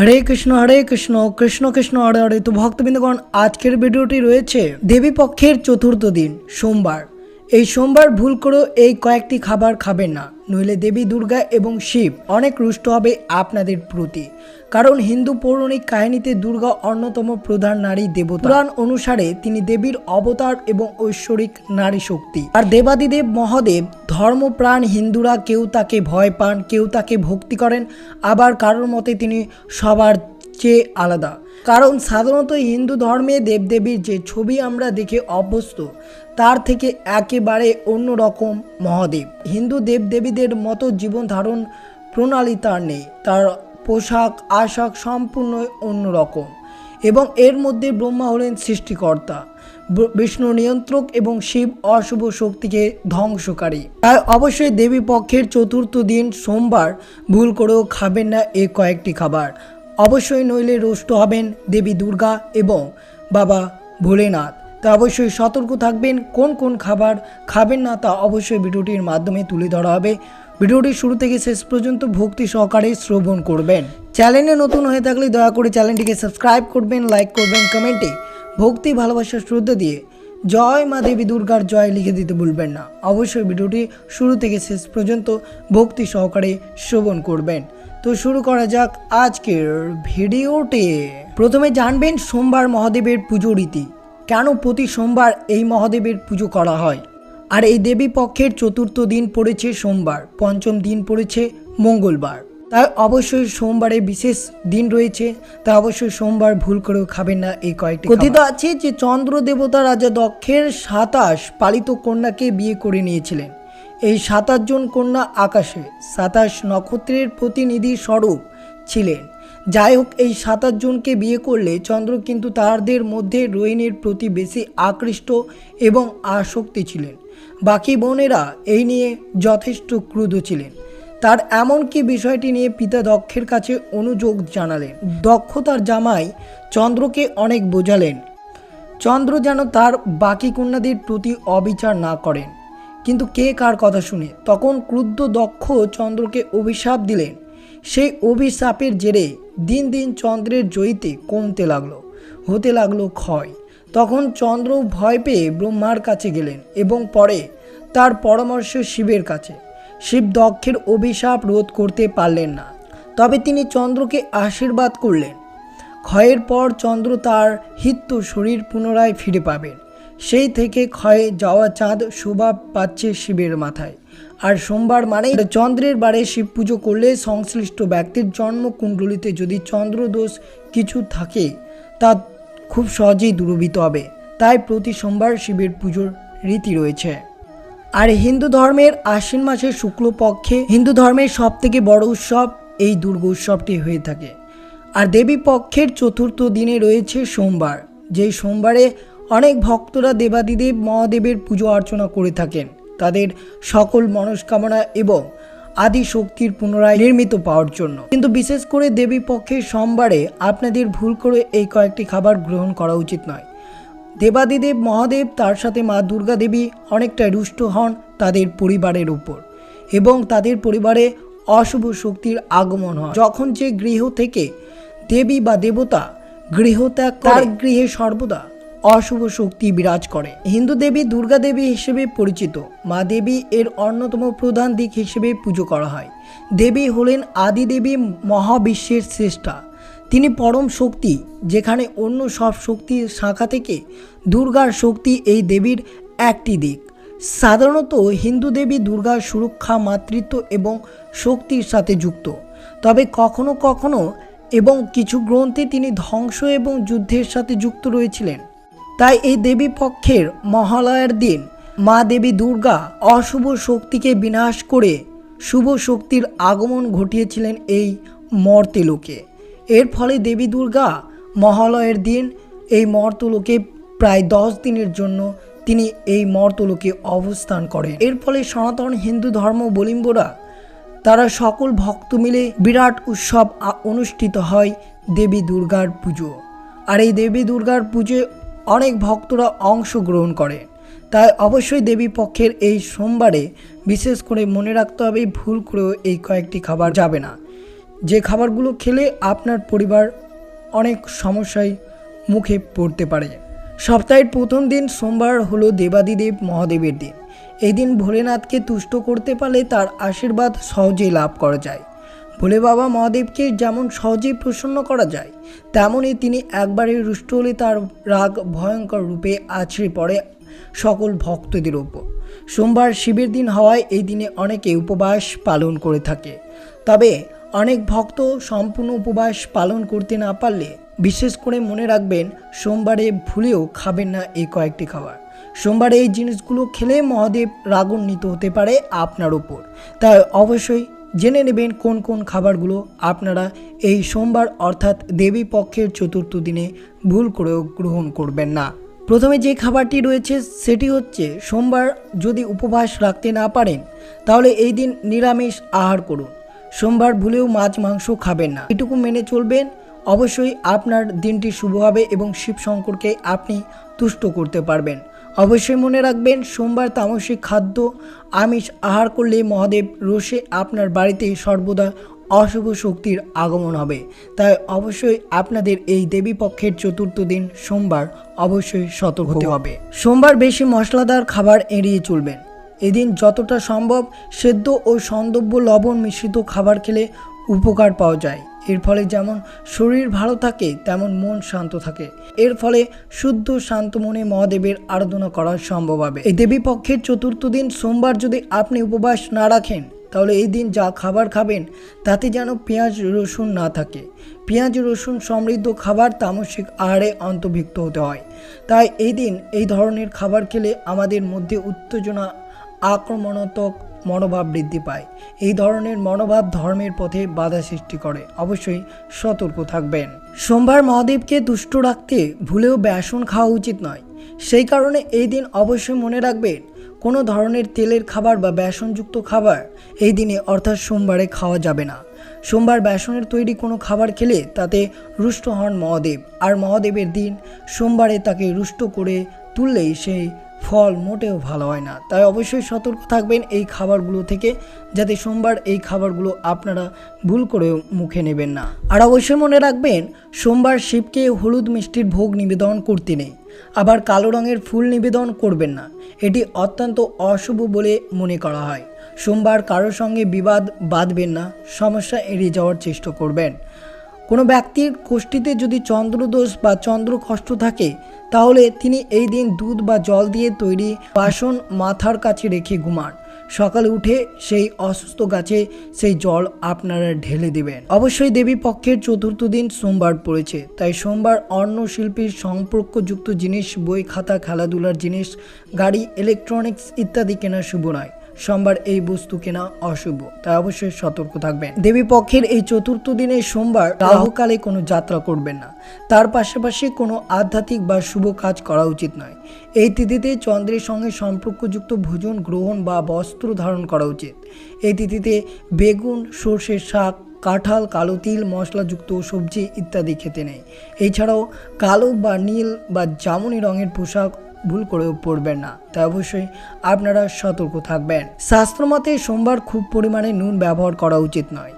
হরে কৃষ্ণ হরে কৃষ্ণ কৃষ্ণ কৃষ্ণ, হরে হরে। তো ভক্তবৃন্দগণ, আজকের ভিডিওটি রয়েছে দেবী পক্ষের চতুর্থ দিন, সোমবার। এই সোমবার ভুল করেও এই কয়েকটি খাবার খাবেন না। নইলে দেবী দুর্গা এবং শিব অনেক রুষ্ট হবে আপনাদের প্রতি। কারণ হিন্দু পৌরাণিক কাহিনীতে দুর্গা অন্যতম প্রধান নারী দেবতা। পুরাণ অনুসারে তিনি দেবীর অবতার এবং ঐশ্বরিক নারী শক্তি। আর দেবাদিদেব মহাদেব ধর্মপ্রাণ হিন্দুরা কেউ তাকে ভয় পান, কেউ তাকে ভক্তি করেন। আবার কারোর মতে তিনি সবার চেয়ে আলাদা। কারণ সাধারণত হিন্দু ধর্মে দেবদেবীর যে ছবি আমরা দেখে অভ্যস্ত, তার থেকে একেবারে অন্যরকম মহাদেব। হিন্দু দেবদেবীদের মতো জীবন ধারণ প্রণালী তার নেই, তার পোশাক, আশাক সম্পূর্ণ অন্যরকম এবং এর মধ্যে ব্রহ্মা হলেন সৃষ্টিকর্তা। বিষ্ণু নিয়ন্ত্রক এবং শিব অশুভ শক্তিকে ধ্বংসকারী। তাই অবশ্যই দেবী পক্ষের চতুর্থ দিন সোমবার ভুল করেও খাবেন না এই কয়েকটি খাবার। অবশ্যই নইলে রোষ্ট হবেন দেবী দুর্গা এবং বাবা ভোলেনাথ। তা অবশ্যই সতর্ক থাকবেন, কোন কোন খাবার খাবেন না তা অবশ্যই ভিডিওটির মাধ্যমে তুলে ধরা হবে। ভিডিওটি শুরু থেকে শেষ পর্যন্ত ভক্তি সহকারে শ্রবণ করবেন। চ্যানেলে নতুন হয়ে থাকলে দয়া করে চ্যানেলটিকে সাবস্ক্রাইব করবেন, লাইক করবেন, কমেন্টে ভক্তি, ভালোবাসা, শ্রদ্ধা দিয়ে জয় মা দেবী দুর্গার জয় লিখে দিতে ভুলবেন না। অবশ্যই ভিডিওটি শুরু থেকে শেষ পর্যন্ত ভক্তি সহকারে শ্রবণ করবেন। তো শুরু করা যাক আজকের ভিডিওটি প্রথমে জানবেন সোমবার মহাদেবের পুজো রীতি। কেন প্রতি সোমবার এই মহাদেবের পুজো করা হয়? আর এই দেবী পক্ষের চতুর্থ দিন পড়েছে সোমবার, পঞ্চম দিন পড়েছে মঙ্গলবার। তাই অবশ্যই সোমবারে বিশেষ দিন রয়েছে তা অবশ্যই সোমবার ভুল করেও খাবেন না এই কয়েকটি কথিত আছে যে চন্দ্র দেবতা রাজা দক্ষের সাতাশ পালিত কন্যাকে বিয়ে করে নিয়েছিলেন। এই সাতাশ জন কন্যা আকাশে সাতাশ নক্ষত্রের প্রতিনিধি স্বরূপ ছিলেন। যাই হোক, এই সাতাশ জনকে বিয়ে করলে চন্দ্র কিন্তু তাদের মধ্যে রোহিণীর প্রতি বেশি আকৃষ্ট এবং আসক্তি ছিলেন। বাকি বোনেরা এই নিয়ে যথেষ্ট ক্রুদ্ধ ছিলেন। তার এমনকি বিষয়টি নিয়ে পিতা দক্ষের কাছে অনুযোগ জানালেন। দক্ষ তার জামাই চন্দ্রকে অনেক বোঝালেন। চন্দ্র যেন তার বাকি কন্যাদের প্রতি অবিচার না করেন। কিন্তু কে কার কথা শুনে? তখন ক্রুদ্ধ দক্ষ চন্দ্রকে অভিশাপ দিলেন। সেই অভিশাপের জেরে দিন দিন চন্দ্রের জয়ীতে কমতে লাগল, হতে লাগল ক্ষয়। তখন চন্দ্র ভয় পেয়ে ব্রহ্মার কাছে গেলেন এবং পরে তার পরামর্শ শিবের কাছে। শিব দক্ষের অভিশাপ রোধ করতে পারলেন না। তবে তিনি চন্দ্রকে আশীর্বাদ করলেন। ক্ষয়ের পর চন্দ্র তার হিত্য শরীর পুনরায় ফিরে পাবেন। সেই থেকে ক্ষয়ে যাওয়া চাঁদ শোভা পাচ্ছে শিবের মাথায়। আর সোমবার মানেই চন্দ্রের বারে শিব পুজো করলে সংশ্লিষ্ট ব্যক্তির জন্মকুণ্ডলিতে যদি চন্দ্রদোষ কিছু থাকে, তা খুব সহজেই দূরীভূত হবে। তাই প্রতি সোমবার শিবের পুজোর রীতি রয়েছে। আর হিন্দু ধর্মের আশ্বিন মাসের শুক্লপক্ষে হিন্দু ধর্মের সব থেকে বড় উৎসব এই দুর্গা উৎসবটি হয়ে থাকে। আর দেবী পক্ষের চতুর্থ দিনে রয়েছে সোমবার। যেই সোমবারে অনেক ভক্তরা দেবাদিদেব মহাদেবের পুজো অর্চনা করে থাকেন। তাদের সকল মনস্কামনা এবং আদি শক্তির পুনরায় নির্মিত পাওয়ার জন্য। কিন্তু বিশেষ করে দেবী পক্ষের সোমবারে আপনাদের ভুল করে এই কয়েকটি খাবার গ্রহণ করা উচিত নয়। দেবাদিদেব মহাদেব তার সাথে মা দুর্গা দেবী অনেকটাই রুষ্ট হন তাদের পরিবারের উপর এবং তাদের পরিবারে অশুভ শক্তির আগমন হয়। যখন যে গৃহ থেকে দেবী বা দেবতা গৃহত্যাগ তার গৃহে সর্বদা অশুভ শক্তি বিরাজ করে। হিন্দু দেবী দুর্গা দেবী হিসেবে পরিচিত। মা দেবী এর অন্যতম প্রধান দিক হিসেবে পুজো করা হয়। দেবী হলেন আদি দেবী মহাবিশ্বের শ্রেষ্ঠা। তিনি পরম শক্তি, যেখানে অন্য সব শক্তির শাখা থেকে দুর্গার শক্তি এই দেবীর একটি দিক। সাধারণত হিন্দু দেবী দুর্গার সুরক্ষা, মাতৃত্ব এবং শক্তির সাথে যুক্ত। তবে কখনো কখনো এবং কিছু গ্রন্থে তিনি ধ্বংস এবং যুদ্ধের সাথে যুক্ত রয়েছিলেন। তাই এই দেবী পক্ষের মহালয়ার দিন মা দেবী দুর্গা অশুভ শক্তিকে বিনাশ করে শুভ শক্তির আগমন ঘটিয়েছিলেন এই মর্তেলোকে। এর ফলে দেবী দুর্গা মহালয়ের দিন এই মর্তলোকে প্রায় দশ দিনের জন্য তিনি এই মর্তলোকে অবস্থান করেন। এর ফলে সনাতন হিন্দু ধর্ম বলিম্বরা তারা সকল ভক্ত মিলে বিরাট উৎসব অনুষ্ঠিত হয় দেবী দুর্গার পুজো। আর এই দেবী দুর্গার পুজোয় অনেক ভক্তরা অংশগ্রহণ করে। তাই অবশ্যই দেবী পক্ষের এই সোমবারে বিশেষ করে মনে রাখতে হবে, ভুল করেও এই কয়েকটি খাবার যাবে না। যে খাবারগুলো খেলে আপনার পরিবার অনেক সমস্যায় মুখে পড়তে পারে। সপ্তাহের প্রথম দিন সোমবার হলো দেবাদিদেব মহাদেবের দিন। এই দিন ভোলেনাথকে তুষ্ট করতে পারলে তার আশীর্বাদ সহজেই লাভ করা যায়। ভোলে বাবা মহাদেবকে যেমন সহজেই প্রসন্ন করা যায়, তেমনই তিনি একবারে রুষ্ট হলে তার রাগ ভয়ঙ্কর রূপে আছড়ে পড়ে সকল ভক্তদের ওপর। সোমবার শিবের দিন হওয়ায় এই দিনে অনেকে উপবাস পালন করে থাকে। তবে অনেক ভক্ত সম্পূর্ণ উপবাস পালন করতে না পারলে, বিশেষ করে মনে রাখবেন সোমবারে ভুলেও খাবেন না এই কয়েকটি খাবার। সোমবারে এই জিনিসগুলো খেলে মহাদেব রাগান্বিত হতে পারে আপনার উপর তাই অবশ্যই জেনে নেবেন কোন কোন খাবারগুলো আপনারা এই সোমবার অর্থাৎ দেবী পক্ষের চতুর্থ দিনে ভুল করেও গ্রহণ করবেন না। প্রথমে যে খাবারটি রয়েছে সেটি হচ্ছে সোমবার যদি উপবাস রাখতে না পারেন, তাহলে এই দিন নিরামিষ আহার করুন। সোমবার ভুলেও মাছ মাংস খাবেন না। এটুকু মেনে চলবেন, অবশ্যই আপনার দিনটি শুভ হবে এবং শিব শঙ্করকে আপনি তুষ্ট করতে পারবেন। অবশ্যই মনে রাখবেন সোমবার তামসিক খাদ্য আমিষ আহার করলে মহাদেব রোষে আপনার বাড়িতে সর্বদা অশুভ শক্তির আগমন হবে। তাই অবশ্যই আপনাদের এই দেবী পক্ষের চতুর্থ দিন সোমবার অবশ্যই সতর্ক হতে হবে। সোমবার বেশি মশলাদার খাবার এড়িয়ে চলবেন। এদিন যতটা সম্ভব সেদ্ধ ও সন্দব্য লবণ মিশ্রিত খাবার খেলে উপকার পাওয়া যায়। এর ফলে যেমন শরীর ভালো থাকে, তেমন মন শান্ত থাকে। এর ফলে শুদ্ধ, শান্ত মনে মহাদেবের আরাধনা করা সম্ভব হবে। এই দেবী পক্ষের চতুর্থ দিন সোমবার যদি আপনি উপবাস না রাখেন, তাহলে এই দিন যা খাবার খাবেন, তাতে যেন পেঁয়াজ, রসুন না থাকে। পেঁয়াজ, রসুন সমৃদ্ধ খাবার তামসিক আহারে অন্তর্ভুক্ত হতে হয়। তাই এই দিন এই ধরনের খাবার খেলে আমাদের মধ্যে উত্তেজনা, আক্রমণাত্মক মনোভাব বৃদ্ধি পায়। এই ধরনের মনোভাব ধর্মের পথে বাধা সৃষ্টি করে। অবশ্যই সতর্ক থাকবেন। সোমবার মহাদেবকে দুষ্ট রাখতে ভুলেও বেসন খাওয়া উচিত নয়। সেই কারণে এই দিন অবশ্যই মনে রাখবেন, কোনো ধরনের তেলের খাবার বা বেসনযুক্ত খাবার এই দিনে অর্থাৎ সোমবারে খাওয়া যাবে না। সোমবার বেসনের তৈরি কোনো খাবার খেলে তাতে রুষ্ট হন মহাদেব। আর মহাদেবের দিন সোমবারে তাকে রুষ্ট করে তুললেই সেই ফল মোটেও ভালো হয় না। তাই অবশ্যই সতর্ক থাকবেন এই খাবারগুলো থেকে, যাতে সোমবার এই খাবারগুলো আপনারা ভুল করেও মুখে নেবেন না। আর অবশ্যই মনে রাখবেন, সোমবার শিবকে হলুদ মিষ্টির ভোগ নিবেদন করতে নেই। আবার কালো রঙের ফুল নিবেদন করবেন না। এটি অত্যন্ত অশুভ বলে মনে করা হয়। সোমবার কারোর সঙ্গে বিবাদ বাঁধবেন না, সমস্যা এড়িয়ে যাওয়ার চেষ্টা করবেন। কোনো ব্যক্তির কোষ্ঠীতে যদি চন্দ্রদোষ বা চন্দ্র কষ্ট থাকে, তাহলে তিনি এই দিন দুধ বা জল দিয়ে তৈরি বাসন মাথার কাছে রেখে ঘুমান। সকালে উঠে সেই অসুস্থ গাছে সেই জল আপনারা ঢেলে দেবেন। অবশ্যই দেবী পক্ষের চতুর্থ দিন সোমবার পড়েছে। তাই সোমবার অন্য শিল্পীর সম্পর্কযুক্ত জিনিস, বই খাতা, খেলাধুলার জিনিস, গাড়ি ইলেকট্রনিক্স ইত্যাদি কেনা শুভ নয়। সোমবার এই বস্তু কেনা অশুভ, তাই অবশ্যই সতর্ক থাকবেন। দেবী পক্ষের এই চতুর্থ দিনে সোমবার রাহুকালে কোনো যাত্রা করবেন না। তার পাশাপাশি কোনো আধ্যাত্মিক বা শুভ কাজ করা উচিত নয়। এই তিথিতে চন্দ্রের সঙ্গে সম্পর্কযুক্ত ভোজন গ্রহণ বা বস্ত্র ধারণ করা উচিত। এই তিথিতে বেগুন সর্ষের শাক, কাঁঠাল, কালো তিল, মশলাযুক্ত সবজি ইত্যাদি খেতে নেই। এছাড়াও কালো বা নীল বা জামুনি রঙের পোশাক ভুল করেও পড়বেন না। তাই অবশ্যই আপনারা সতর্ক থাকবেন। শাস্ত্রমতে সোমবার খুব পরিমাণে নুন ব্যবহার করা উচিত নয়।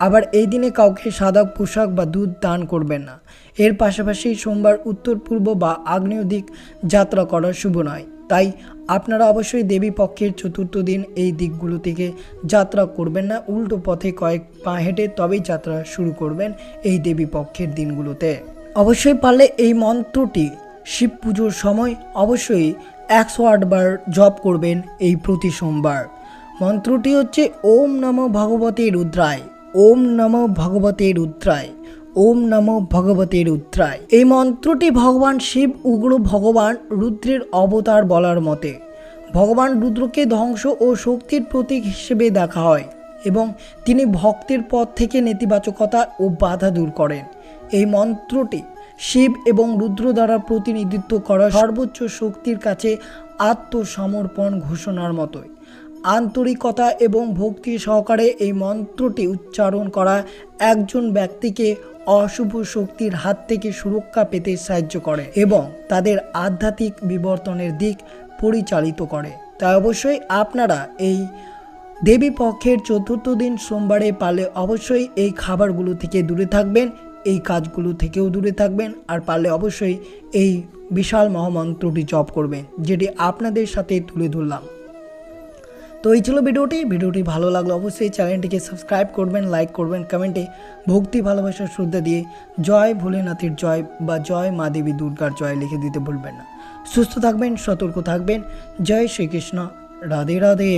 আবার এই দিনে কাউকে সাদা পোশাক বা দুধ দান করবেন না। এর পাশাপাশি সোমবার উত্তর পূর্ব বা আগ্নেয় দিক যাত্রা করা শুভ নয়। তাই আপনারা অবশ্যই দেবী পক্ষের চতুর্থ দিন এই দিকগুলো থেকে যাত্রা করবেন না। উল্টো পথে কয়েক পা হেঁটে তবেই যাত্রা শুরু করবেন এই দেবী পক্ষের দিনগুলোতে। অবশ্যই পারলে এই মন্ত্রটি শিব পুজোর সময় অবশ্যই একশো আটবার জপ করবেন এই প্রতি সোমবার। মন্ত্রটি হচ্ছে ওম নম ভগবতে রুদ্রায়, ওম নম ভগবতে রুদ্রায়, ওম নম ভগবতে রুদ্রায়। এই মন্ত্রটি ভগবান শিব, উগ্র ভগবান রুদ্রের অবতার বলার মতে। ভগবান রুদ্রকে ধ্বংস ও শক্তির প্রতীক হিসেবে দেখা হয় এবং তিনি ভক্তের পথ থেকে নেতিবাচকতা ও বাধা দূর করেন। এই মন্ত্রটি শিব এবং রুদ্র দ্বারা প্রতিনিধিত্ব করা সর্বোচ্চ শক্তির কাছে আত্মসমর্পণ ঘোষণার মতোই। আন্তরিকতা এবং ভক্তি সহকারে এই মন্ত্রটি উচ্চারণ করা একজন ব্যক্তিকে অশুভ শক্তির হাত থেকে সুরক্ষা পেতে সাহায্য করে এবং তাদের আধ্যাত্মিক বিবর্তনের দিক পরিচালিত করে। তাই অবশ্যই আপনারা এই দেবী পক্ষের চতুর্থ দিন সোমবারে পালে অবশ্যই এই খাবারগুলো থেকে দূরে থাকবেন। এই কাজগুলো থেকেও দূরে থাকবেন আর পারলে অবশ্যই এই বিশাল মহামন্ত্রটি জপ করবেন, যেটি আপনাদের সাথে তুলে ধরলাম। তো এই ছিল ভিডিওটি। ভিডিওটি ভালো লাগল অবশ্যই চ্যানেলটিকে সাবস্ক্রাইব করবেন, লাইক করবেন, কমেন্টে ভক্তি ভালোবাসার শ্রদ্ধা দিয়ে জয় ভোলেনাথের জয় বা জয় মা দেবী দুর্গার জয় লিখে দিতে ভুলবেন না। সুস্থ থাকবেন, সতর্ক থাকবেন। জয় শ্রীকৃষ্ণ। রাধে রাধে।